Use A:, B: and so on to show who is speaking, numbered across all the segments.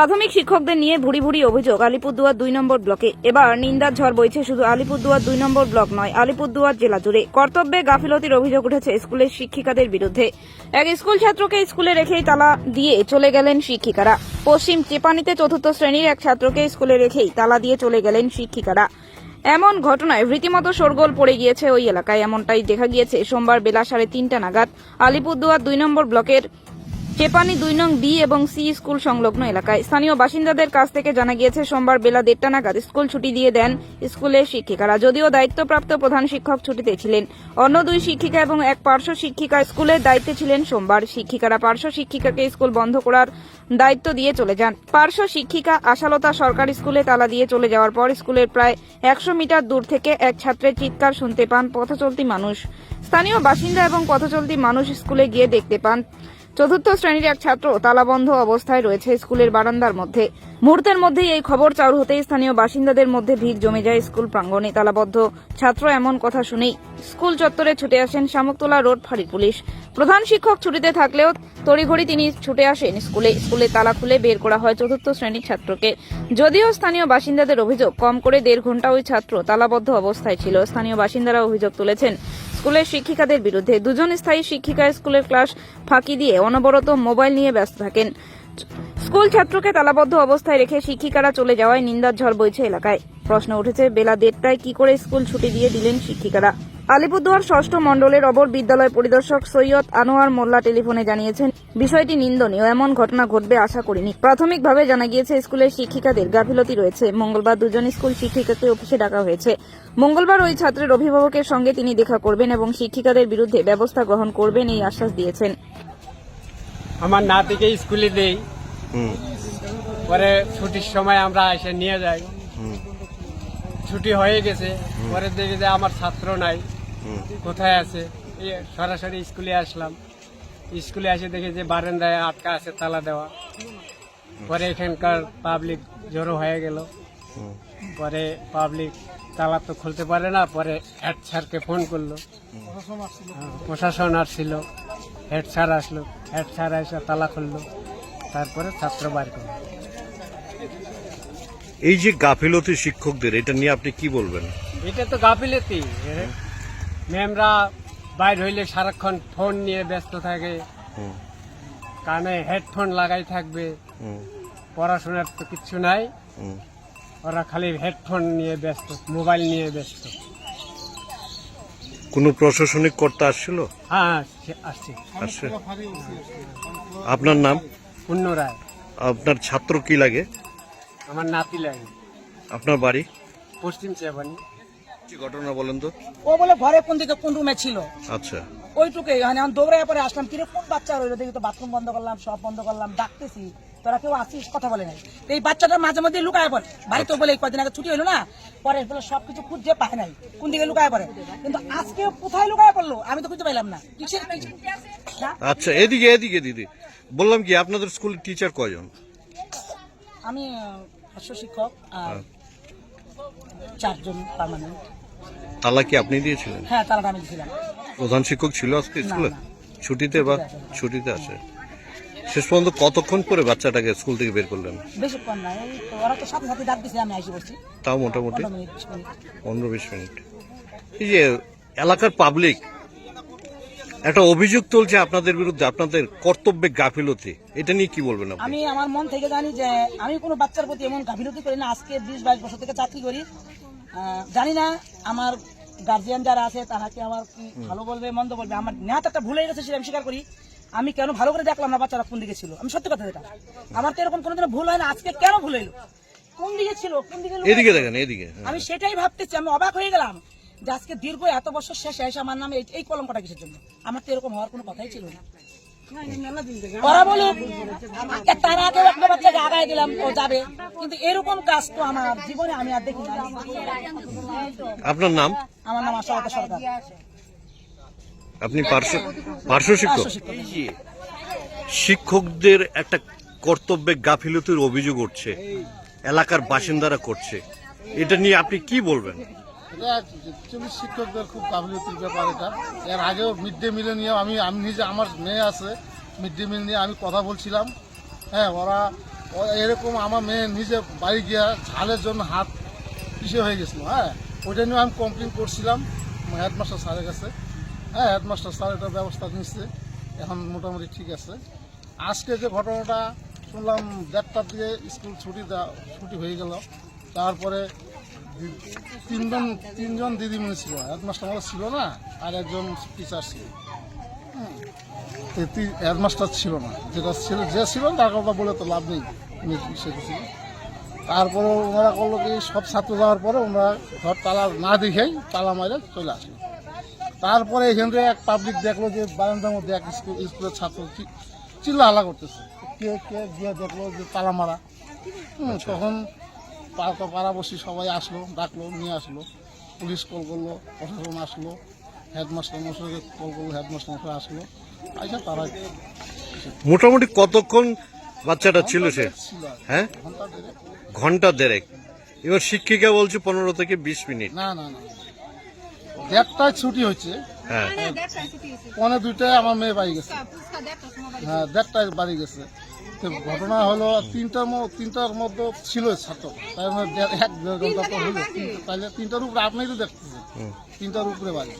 A: প্রাথমিক শিক্ষকদের নিয়ে ভুরি ভুরি অভিযোগ, আলিপুরদুয়ার দুই নম্বর ব্লকে। এবার নিন্দার ঝড় বইছে শুধু আলিপুরদুয়ার দুই নম্বর ব্লক নয়, আলিপুরদুয়ার জেলা জুড়ে। কর্তব্যে গাফিলতির অভিযোগ উঠেছে স্কুলের শিক্ষিকাদের বিরুদ্ধে। এক স্কুল ছাত্রকে স্কুলে রেখেই তালা দিয়ে চলে গেলেন শিক্ষিকারা। পশ্চিম চেপানিতে চতুর্থ শ্রেণির এক ছাত্রকে স্কুলে রেখেই তালা দিয়ে চলে গেলেন শিক্ষিকারা। এমন ঘটনায় রীতিমতো শোরগোল পড়ে গিয়েছে ওই এলাকায়। এমনটাই দেখা গিয়েছে সোমবার বেলা সাড়ে তিনটা নাগাদ আলিপুরদুয়ার দুই নম্বর ব্লকের চেপানি দুই নং বি এবং সি স্কুল সংলগ্ন এলাকায়। স্থানীয় বাসিন্দাদের কাছ থেকে জানা গিয়েছে, সোমবার বেলা দেড়টা নাগাদ স্কুল ছুটি দিয়ে দেন স্কুলের শিক্ষিকারা। যদিও দায়িত্বপ্রাপ্ত প্রধান শিক্ষক ছুটিতে ছিলেন, অন্য দুই শিক্ষিকা এবং এক পার্শ্ব শিক্ষিকা স্কুলের দায়িত্বে ছিলেন সোমবার। শিক্ষিকারা পার্শ্ব শিক্ষিকাকে স্কুল বন্ধ করার দায়িত্ব দিয়ে চলে যান। পার্শ্ব শিক্ষিকা আশালতা সরকারি স্কুলে তালা দিয়ে চলে যাওয়ার পর স্কুলের প্রায় একশো মিটার দূর থেকে এক ছাত্রের চিৎকার শুনতে পান পথচলতি মানুষ। স্থানীয় বাসিন্দা এবং পথচলতি মানুষ স্কুলে গিয়ে দেখতে পান। চতুর্থ শ্রেণির এক ছাত্র তালাবন্ধ অবস্থায় রয়েছে স্কুলের বারান্দার মধ্যে। মুহূর্তের মধ্যেই এই খবর চাউর হতেই স্থানীয় বাসিন্দাদের মধ্যে ভিড় জমে যায় স্কুল প্রাঙ্গণে। তালাবদ্ধ ছাত্র এমন কথা শুনেই স্কুল চত্বরে ছুটে আসেন শামুকতলা রোড ফাঁড়ি পুলিশ। প্রধান শিক্ষক ছুটিতে থাকলেও তড়িঘড়ি তিনি ছুটে আসেন। স্কুলে স্কুলে তালা খুলে বের করা হয় চতুর্থ শ্রেণির ছাত্রকে। যদিও স্থানীয় বাসিন্দাদের অভিযোগ, কম করে দেড় ঘণ্টা ওই ছাত্র তালাবদ্ধ অবস্থায় ছিল। স্থানীয় বাসিন্দারা অভিযোগ তুলেছেন, স্কুলের শিক্ষিকাদের বিরুদ্ধে দুজন স্থায়ী শিক্ষিকা স্কুলের ক্লাস ফাঁকি দিয়ে অনবরত মোবাইল নিয়ে ব্যস্ত থাকেন। স্কুল ছাত্রকে তালাবদ্ধ অবস্থায় রেখে শিক্ষিকারা চলে যাওয়ায় নিন্দার ঝড় বইছে এলাকায়। প্রশ্ন উঠেছে, বেলা দেড়টায় কি করে স্কুল ছুটি দিয়ে দিলেন শিক্ষিকারা? আলিপুরদুয়ার ষষ্ঠ মণ্ডলের অবর বিদ্যালয় পরিদর্শক সৈয়দ আনোয়ার মোল্লা টেলিফোনে জানিয়েছেন বিষয়টি নিন্দনীয় এমন ঘটনা ঘটবে আশা করিনি। প্রাথমিকভাবে জানা গিয়েছে স্কুলের শিক্ষিকাদের গাফিলতি রয়েছে। মঙ্গলবার দুজন স্কুল শিক্ষিকাকে অফিসে ডাকা হয়েছে। মঙ্গলবার ওই ছাত্রের অভিভাবকের সঙ্গে তিনি দেখা করবেন এবং শিক্ষিকাদের বিরুদ্ধে ব্যবস্থা গ্রহণ করবেন এই আশ্বাস দিয়েছেন।
B: আমার নাতিকে স্কুলে দেই। পরে ছুটির সময় আমরা এসে নিয়ে যাই। ছুটি হয়ে গেছে। পরে দেখি যে আমার ছাত্র নাই। কোথায় আছে? এই সরাসরি স্কুলে আসলাম। স্কুলে এসে দেখি যে বারান্দায় আটকা আছে তালা দেওয়া। পরে এখানকার পাবলিক জড়ো হয়ে গেল। পরে পাবলিক তালা তো খুলতে পারে না পরে হেড স্যারকে ফোন করল। প্রশাসন আসছিল হেড স্যার আসলো। হেড স্যার এসে তালা খুললো। তারপরে ছাত্র বার করল।
C: এই যে গাফিলতি শিক্ষকদের এটা নিয়ে আপনি কি বলবেন?
B: এটা তো গাফিলতি। ম্যামরা বাইর হইলে সারাক্ষণ ফোন নিয়ে ব্যস্ত থাকে। কানে হেডফোন লাগাই থাকবে। পড়াশোনার তো কিচ্ছু নাই। ওরা খালি হেডফোন নিয়ে ব্যস্ত মোবাইল নিয়ে ব্যস্ত।
C: কোনো প্রশাসনিক কর্তা আসছিল?
B: হ্যাঁ আসছে।
C: আসছে। আপনার নাম?
B: পূর্ণ রায়।
C: আপনার ছাত্র কি লাগে?
B: আমার নাতি লাগে।
C: আপনার বাড়ি?
B: পশ্চিম চেবানি
C: কি ঘটনা বলেন তো?
D: ও বলে ঘরে কোন দিকে কোন রুমে ছিল?
C: আচ্ছা।
D: ওইটুকুই মানে আমি দৌড়ায় পরে আসলাম কিরে কোন বাচ্চা রইল? দেখি তো বাথরুম বন্ধ করলাম সব বন্ধ করলাম ডাকতেছি। তোরা কেউ আসিস কথা বলে নাই। এই বাচ্চাটা মাঝে মধ্যে লুকায় পড়ে। বাড়িতে বলে এই কদিন আগে ছুটি হলো না? পরে বলে সবকিছু খুঁজে পায় নাই। কোন দিকে লুকায় পড়ে? কিন্তু আজকে কোথায় লুকায় পড়ল? আমি তো খুঁজে পাইলাম না। কিসের
C: আচ্ছা এদিকে এদিকে দিদি। বললাম কি আপনাদের স্কুলের টিচার কয়জন?
D: আমি হাস্য শিক্ষক আর চারজন পার্মানেন্ট
C: তালা কি আপনি দিয়েছিলেন?
D: হ্যাঁ তারা আমি ছিলাম
C: প্রধান শিক্ষক ছিল আজকে স্কুলে? ছুটিতে বা ছুটিতে আছে? শেষ পর্যন্ত কতক্ষণ পরে বাচ্চাটাকে স্কুল থেকে বের করলেন?
D: বেশিক্ষণ না এই তো ওরা তো সাথে সাথে ডাক দিছে আমি আইসি বসছি
C: তাও মোটামুটি?
D: পনেরো বিশ মিনিট।
C: এই যে এলাকার পাবলিক একটা অভিযোগ তুলছে আপনাদের বিরুদ্ধে আপনাদের কর্তব্যে গাফিলতি। এটা নিয়ে কি বলবেন
D: আমি আমার মন থেকে জানি যে আমি কোনো বাচ্চার প্রতি এমন গাফিলতি করি না। আজকে বিশ বাইশ বছর থেকে চাকরি করি। জানি না আমার গার্জিয়ান যারা আছে তারা কি আমার কি ভালো বলবে মন্দ বলবে? আমার নেহাত একটা ভুল গেছে সেটা আমি স্বীকার করি। আমি কেন ভালো করে দেখলাম না বাচ্চারা কোন দিকে ছিল? আমি সত্যি কথা যেটা। আমার তো এরকম কোনোদিনও ভুল হয় না আজকে কেন ভুল হইল? কোন দিকে ছিল? কোন দিকে
C: এদিকে দেখেন এদিকে হ্যাঁ।
D: আমি সেটাই ভাবতেছি আমি অবাক হয়ে গেলাম যে আজকে দীর্ঘ এত বছর শেষ এসে আমার নামে এই- এই কলঙ্কটা কিসের জন্য? আমার তো এরকম হওয়ার কোনো কথাই ছিল না। ওরা বলুক তার আগে একটা বাচ্চাকে আগায় দিলাম ও যাবে। কিন্তু এরকম কাজ তো আমার জীবনে আমি আর দেখি
C: আপনার নাম?
D: আমার নাম আশা সরকার।
C: আপনি পার্শ্ব পার্শ্ব শিক্ষক। শিক্ষকদের একটা কর্তব্যে গাফিলতির অভিযোগ উঠছে এলাকার বাসিন্দারা করছে। এটা নিয়ে আপনি কি বলবেন?
E: শিক্ষকদের খুব গাফিলতির ব্যাপার এটা। এর আগেও মিড ডে মিলে নিয়ে আমি আমি নিজে, আমার মেয়ে আছে মিড ডে মিল নিয়ে আমি কথা বলছিলাম। হ্যাঁ ওরা এরকম আমার মেয়ে নিজে বাড়ি গিয়া ঝালের জন্য হাত পিছিয়ে হয়ে গেছিল হ্যাঁ। ওইটা নিয়ে আমি কমপ্লেন করছিলাম হেডমাস্টার স্যারের কাছে। হ্যাঁ হেডমাস্টার স্যার এটা ব্যবস্থা নিচ্ছে এখন মোটামুটি ঠিক আছে। আজকে যে ঘটনাটা শুনলাম দেড়টার দিকে স্কুল ছুটি ছুটি হয়ে গেল। তারপরে তিনজন তিনজন দিদিমণি ছিল। হেডমাস্টার আমাদের ছিল না, আর একজন টিচার ছিল। হেডমাস্টার ছিল না। যেটা ছিল যে ছিল, তার কথা বলে তো লাভ নেই। শিখেছিল তারপরে ওনারা করল কি, সব ছাত্র যাওয়ার পরে ওনারা ঘর তালা না দেখেই তালা মারে চলে আসলো। তারপরে এখান থেকে এক পাবলিক দেখল যে বারান্দার মধ্যে এক স্কুল স্কুলের ছাত্র চিল্লা হাল্লা করতেছে। কে কে গিয়ে দেখল যে তালা মারা। তখন পাড়াবসী সবাই আসলো ডাকলো নিয়ে আসলো। পুলিশ কল করল প্রশাসন আসলো। হেডমাস্টার মশাইকে কল করল হেডমাস্টার মশাই আসলো। আচ্ছা তারা
C: মোটামুটি কতক্ষণ বাচ্চাটা ছিল সে। হ্যাঁ?
E: ঘণ্টা দেড়েক।
C: এবার শিক্ষিকা বলছে পনেরো থেকে বিশ মিনিট।
E: না না না দেড়টায় ছুটি হচ্ছে
C: হ্যাঁ।
E: পনে দুইটায় আমার মেয়ে বাড়ি গেছে। হ্যাঁ দেড়টায় বাড়ি গেছে। তো ঘটনা হলো তিনটার তিনটার মধ্যে ছিল ছাত্র। তাই মানে এক দেড় ঘণ্টা তো হলো। তাহলে তিনটার উপরে আপনি তো দেখতেছেন। তিনটার উপরে বাজে।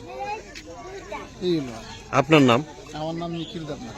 E: এই হলো।
C: আপনার নাম?
E: আমার নাম নিখিল দেবনাথ।